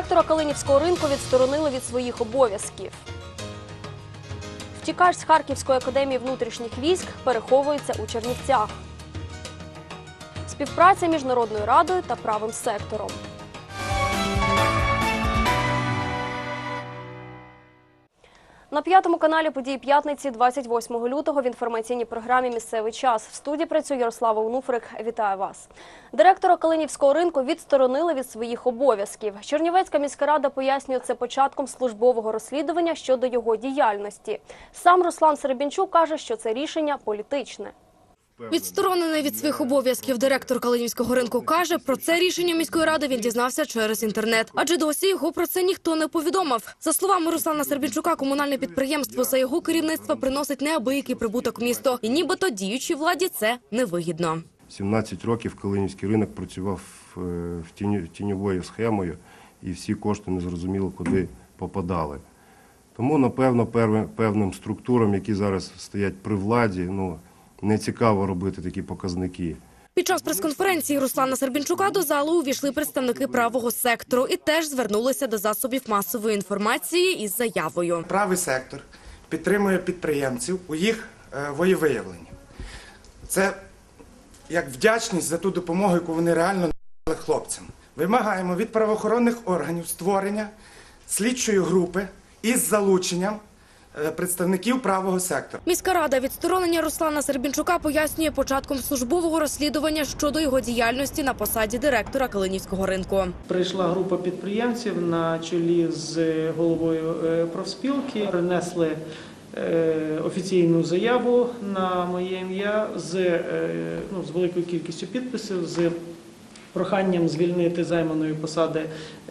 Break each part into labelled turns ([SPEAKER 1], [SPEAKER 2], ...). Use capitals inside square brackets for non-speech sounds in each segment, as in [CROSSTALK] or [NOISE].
[SPEAKER 1] Директора Калинівського ринку відсторонили від своїх обов'язків. Втікач з Харківської академії внутрішніх військ переховується у Чернівцях. Співпраця між Народною радою та правим сектором. На п'ятому каналі події п'ятниці 28 лютого в інформаційній програмі Місцевий час в студії працює Ярослава Унуфрик. Вітаю вас. Директора Калинівського ринку відсторонили від своїх обов'язків. Чернівецька міська рада пояснює це початком службового розслідування щодо його діяльності. Сам Руслан Серебінчук каже, що це рішення політичне.
[SPEAKER 2] Відсторонений від своїх обов'язків директор Калинівського ринку каже, про це рішення міської ради він дізнався через інтернет, адже досі його про це ніхто не повідомив. За словами Руслана Сербінчука, комунальне підприємство за його керівництва приносить неабиякий прибуток в місто, і нібито діючій владі це невигідно.
[SPEAKER 3] 17 років Калинівський ринок працював е, в тіні- тіньовою схемою, і всі кошти незрозуміло куди попадали. Тому, напевно, певним структурам, які зараз стоять при владі, ну, не цікаво робити такі показники.
[SPEAKER 2] Під час прес-конференції Руслана Сербінчука до залу увійшли представники правого сектору і теж звернулися до засобів масової інформації із заявою.
[SPEAKER 4] Правий сектор підтримує підприємців у їх е, воєвиявленні. Це як вдячність за ту допомогу, яку вони реально надали хлопцям. Вимагаємо від правоохоронних органів створення слідчої групи із залученням представників правого сектору.
[SPEAKER 2] Міська рада відсторонення Руслана Сербінчука пояснює початком службового розслідування щодо його діяльності на посаді директора Калинівського ринку.
[SPEAKER 5] Прийшла група підприємців на чолі з головою е, профспілки, принесли е, офіційну заяву на моє ім'я з, е, ну, з великою кількістю підписів, з проханням звільнити займаної посади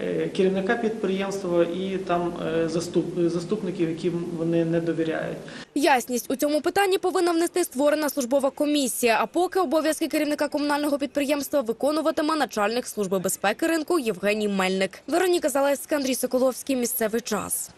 [SPEAKER 5] е, керівника підприємства і там е, заступ, заступників, яким вони не довіряють.
[SPEAKER 2] Ясність у цьому питанні повинна внести створена службова комісія. А поки обов'язки керівника комунального підприємства виконуватиме начальник служби безпеки ринку Євгеній Мельник. Вероніка Залеська, Андрій Соколовський. Місцевий час.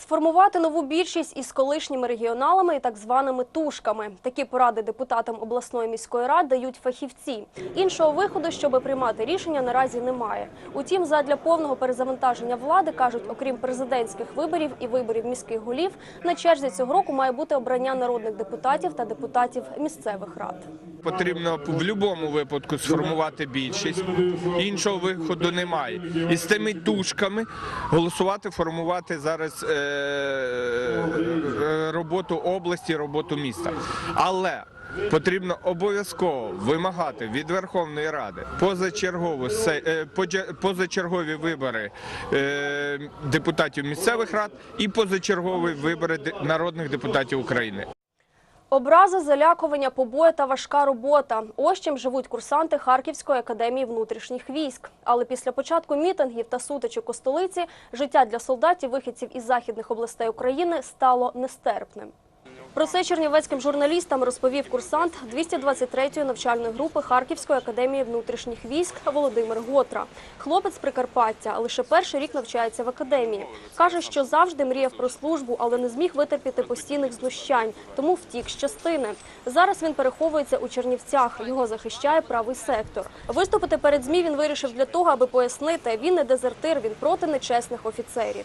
[SPEAKER 1] Сформувати нову більшість із колишніми регіоналами і так званими тушками. Такі поради депутатам обласної міської ради дають фахівці. Іншого виходу, щоб приймати рішення, наразі немає. Утім, задля повного перезавантаження влади кажуть, окрім президентських виборів і виборів міських голів, на черзі цього року має бути обрання народних депутатів та депутатів місцевих рад.
[SPEAKER 6] Потрібно в будь-якому випадку сформувати більшість. Іншого виходу немає. І з тими тушками голосувати, формувати зараз е, е, роботу області, роботу міста. Але Потрібно обов'язково вимагати від Верховної Ради позачергову се- е, позачергові вибори е, депутатів місцевих рад і позачергові вибори народних депутатів України.
[SPEAKER 1] Образи, залякування, побої та важка робота. Ось чим живуть курсанти Харківської академії внутрішніх військ. Але після початку мітингів та сутичок у столиці життя для солдатів, вихідців із західних областей України стало нестерпним. Про це чернівецьким журналістам розповів курсант 223-ї навчальної групи Харківської академії внутрішніх військ Володимир Готра. Хлопець Прикарпаття, лише перший рік навчається в академії. Каже, що завжди мріяв про службу, але не зміг витерпіти постійних знущань, тому втік з частини. Зараз він переховується у Чернівцях. Його захищає правий сектор. Виступити перед змі він вирішив для того, аби пояснити, він не дезертир, він проти нечесних офіцерів.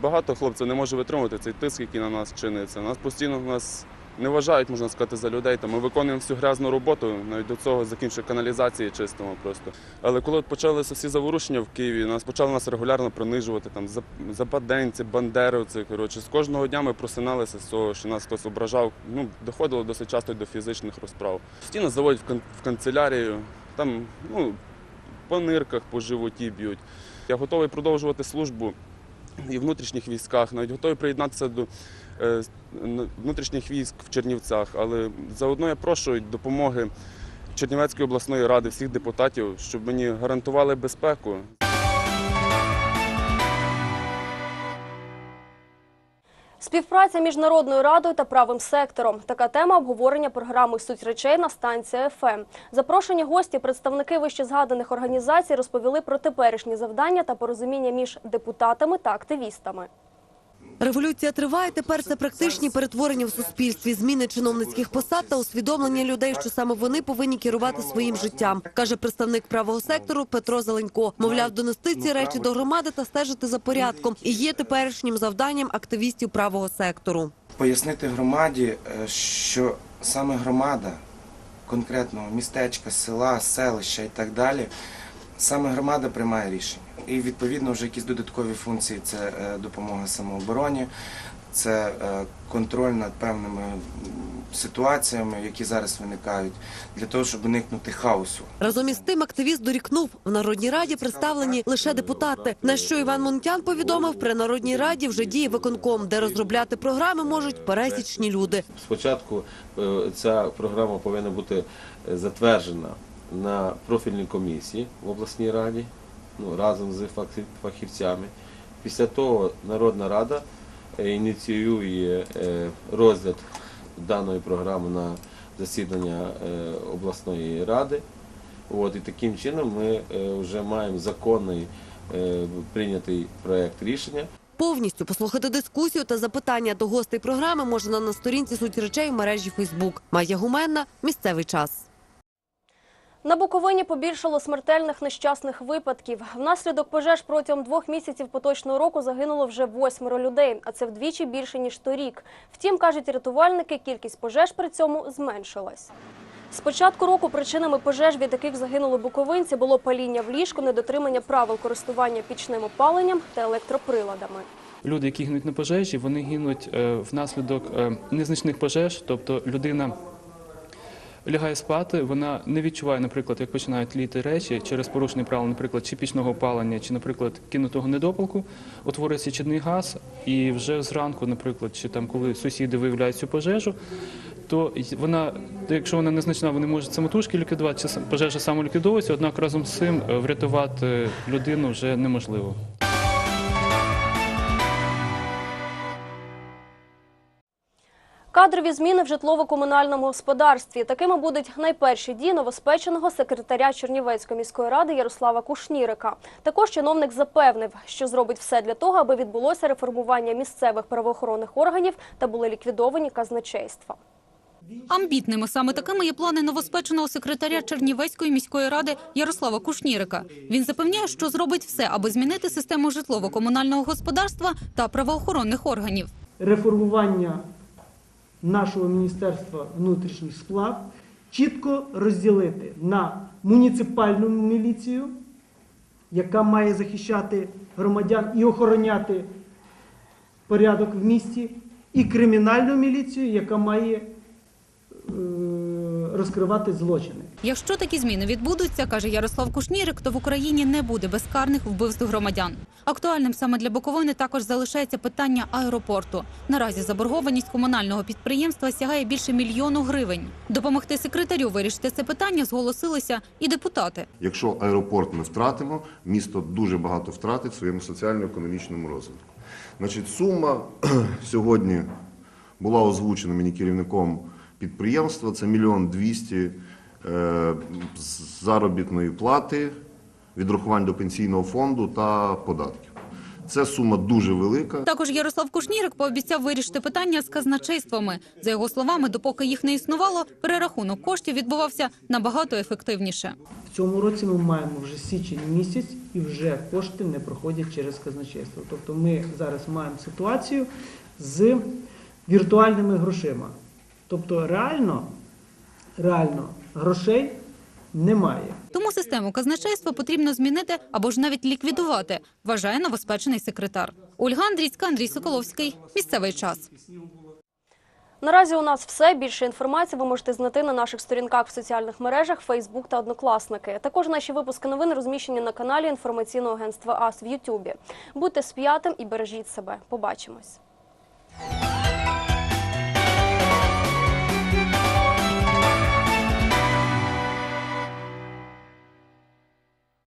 [SPEAKER 7] Багато хлопців не може витримувати цей тиск, який на нас чиниться. Нас постійно нас не вважають, можна сказати, за людей. Ми виконуємо всю грязну роботу, навіть до цього закінчує каналізації чистимо просто. Але коли почалися всі заворушення в Києві, нас почали нас регулярно принижувати там западенці, бандеровці. Коротше, з кожного дня ми просиналися з того, що нас хтось ображав. Ну доходило досить часто до фізичних розправ. Постійно заводять в в канцелярію, там ну по нирках, по животі б'ють. Я готовий продовжувати службу і внутрішніх військах, навіть готові приєднатися до е, внутрішніх військ в Чернівцях. Але заодно я прошу допомоги Чернівецької обласної ради, всіх депутатів, щоб мені гарантували безпеку.
[SPEAKER 1] Співпраця між Народною радою та правим сектором. Така тема обговорення програми Суть речей на станції ФМ. Запрошені гості, представники вищезгаданих організацій, розповіли про теперішні завдання та порозуміння між депутатами та активістами.
[SPEAKER 8] Революція триває. Тепер це практичні перетворення в суспільстві, зміни чиновницьких посад та усвідомлення людей, що саме вони повинні керувати своїм життям, каже представник правого сектору Петро Зеленько. Мовляв, донести ці речі до громади та стежити за порядком і є теперішнім завданням активістів правого сектору.
[SPEAKER 4] Пояснити громаді, е, що саме громада конкретного містечка, села, селища і так далі, саме громада приймає рішення. І відповідно вже якісь додаткові функції це е, допомога самообороні, це е, контроль над певними ситуаціями, які зараз виникають, для того, щоб уникнути хаосу.
[SPEAKER 8] Разом із тим активіст дорікнув в Народній раді представлені лише депутати. На що Іван Монтян повідомив, при Народній раді вже діє виконком, де розробляти програми можуть пересічні люди.
[SPEAKER 9] Спочатку е, ця програма повинна бути затверджена на профільній комісії в обласній раді ну, разом з фахі- фахівцями. Після того Народна рада е, ініціює е, розгляд даної програми на засідання е, обласної ради. От, і таким чином ми вже маємо законний прийнятий проект рішення.
[SPEAKER 8] Повністю послухати дискусію та запитання до гостей програми можна на сторінці суть речей в мережі Фейсбук. Майя Гуменна. Місцевий час.
[SPEAKER 1] На Буковині побільшало смертельних нещасних випадків. Внаслідок пожеж протягом двох місяців поточного року загинуло вже восьмеро людей, а це вдвічі більше ніж торік. Втім, кажуть рятувальники, кількість пожеж при цьому зменшилась. З початку року причинами пожеж, від яких загинули буковинці, було паління в ліжку, недотримання правил користування пічним опаленням та електроприладами.
[SPEAKER 10] Люди, які гинуть на пожежі, вони гинуть е, внаслідок е, незначних пожеж, тобто людина лягає спати, вона не відчуває, наприклад, як починають тліти речі через порушення правил, наприклад, чи пічного опалення, чи, наприклад, кинутого недопалку, утворюється чадний газ, і вже зранку, наприклад, чи там, коли сусіди виявляють цю пожежу, то вона, якщо вона незначна, вони можуть самотужки ліквідувати, чи пожежа самоліквідовується, однак разом з цим е, врятувати людину вже неможливо.
[SPEAKER 1] Кадрові зміни в житлово-комунальному господарстві. Такими будуть найперші дії новоспеченого секретаря Чернівецької міської ради Ярослава Кушнірика. Також чиновник запевнив, що зробить все для того, аби відбулося реформування місцевих правоохоронних органів та були ліквідовані казначейства.
[SPEAKER 11] Амбітними саме такими є плани новоспеченого секретаря Чернівецької міської ради Ярослава Кушнірика. Він запевняє, що зробить все, аби змінити систему житлово-комунального господарства та правоохоронних органів.
[SPEAKER 5] реформування нашого Міністерства внутрішніх справ чітко розділити на муніципальну міліцію, яка має захищати громадян і охороняти порядок в місті, і кримінальну міліцію, яка має е, розкривати злочини.
[SPEAKER 11] Якщо такі зміни відбудуться, каже Ярослав Кушнірик, то в Україні не буде безкарних вбивств громадян. Актуальним саме для Буковини також залишається питання аеропорту. Наразі заборгованість комунального підприємства сягає більше мільйону гривень. Допомогти секретарю вирішити це питання зголосилися і депутати.
[SPEAKER 12] Якщо аеропорт ми втратимо, місто дуже багато втратить в своєму соціально-економічному розвитку. Значить, сума [CLEARS THROAT] сьогодні була озвучена мені керівником підприємства. Це мільйон двісті е, заробітної плати, відрахувань до пенсійного фонду та податків. Це сума дуже велика.
[SPEAKER 11] Також Ярослав Кушнірик пообіцяв вирішити питання з казначействами. За його словами, допоки їх не існувало, перерахунок коштів відбувався набагато ефективніше.
[SPEAKER 5] В цьому році ми маємо вже січень місяць і вже кошти не проходять через казначейство. Тобто ми зараз маємо ситуацію з віртуальними грошима. Тобто реально, реально грошей немає.
[SPEAKER 11] Тому систему казначейства потрібно змінити або ж навіть ліквідувати, вважає новоспечений секретар. Ольга Андрійська, Андрій Соколовський. Місцевий час.
[SPEAKER 1] Наразі у нас все. Більше інформації ви можете знайти на наших сторінках в соціальних мережах, Фейсбук та Однокласники. Також наші випуски новин розміщені на каналі інформаційного агентства АС в Ютубі. Будьте з п'ятим і бережіть себе. Побачимось.